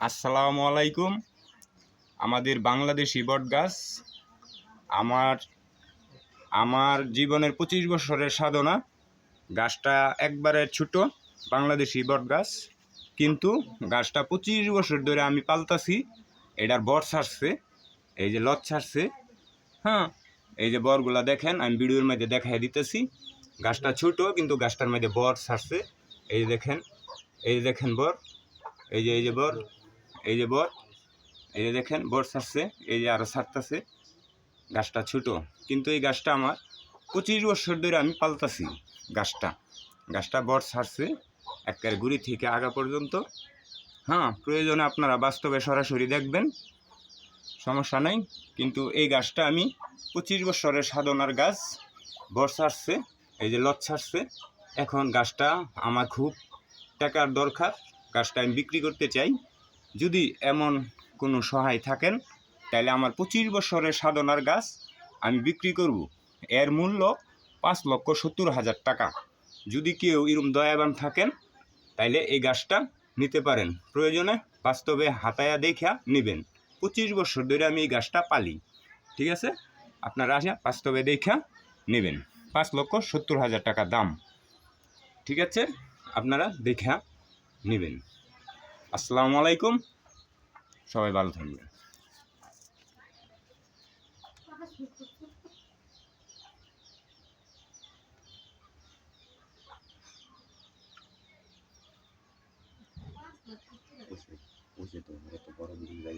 আসসালামু আলাইকুম। আমাদের বাংলাদেশি বট গাছ, আমার আমার জীবনের পঁচিশ বছরের সাধনা। গাছটা একবারে ছোট, বাংলাদেশি বট গাছ। কিন্তু গাছটা পঁচিশ বছর ধরে আমি পালতাছি, এটার বর ছাড়ছে, এই যে লত ছাড়ছে। হ্যাঁ এই যে বরগুলা দেখেন, আমি ভিডিওর মধ্যে দেখাই দিতেছি। গাছটা ছোট, কিন্তু গাছটার মধ্যে বর ছাড়ছে। এই দেখেন এই দেখেন বর। এই যে এই যে বর, এই যে বর, এই যে দেখেন, বর ছাড়ছে, এই যে আরও ছাড়তেছে। গাছটা ছোট, কিন্তু এই গাছটা আমার পঁচিশ বছর ধরে আমি পালতাছি গাছটা। গাছটা বর ছাড়ছে একের গুড়ি থেকে আগা পর্যন্ত। হ্যাঁ প্রয়োজনে আপনারা বাস্তবে সরাসরি দেখবেন, সমস্যা নাই। কিন্তু এই গাছটা আমি পঁচিশ বছরের সাধনার গাছ, বর ছাড়ছে, এই যে লত ছাড়ছে। এখন গাছটা আমার খুব টাকার দরকার। গাছটা আমি বিক্রি করতে চাই। যদি এমন কোনো সহায় থাকেন, তাহলে আমার পঁচিশ বছরের সাধনার গাছ আমি বিক্রি করব। এর মূল্য পাঁচ লক্ষ সত্তর হাজার টাকা। যদি কেউ এরম দয়াবান থাকেন তাইলে এই গাছটা নিতে পারেন। প্রয়োজনে বাস্তবে হাতায়া দেখা নেবেন। পঁচিশ বছর ধরে আমি এই গাছটা পালি। ঠিক আছে? আপনারা আসা, বাস্তবে দেখা নেবেন। পাঁচ লক্ষ সত্তর হাজার টাকা দাম। ঠিক আছে? আপনারা দেখা নেবেন। আসসালামু আলাইকুম। সবাই ভালো থাকবেন। ওরা তো বড় বিল্ডিং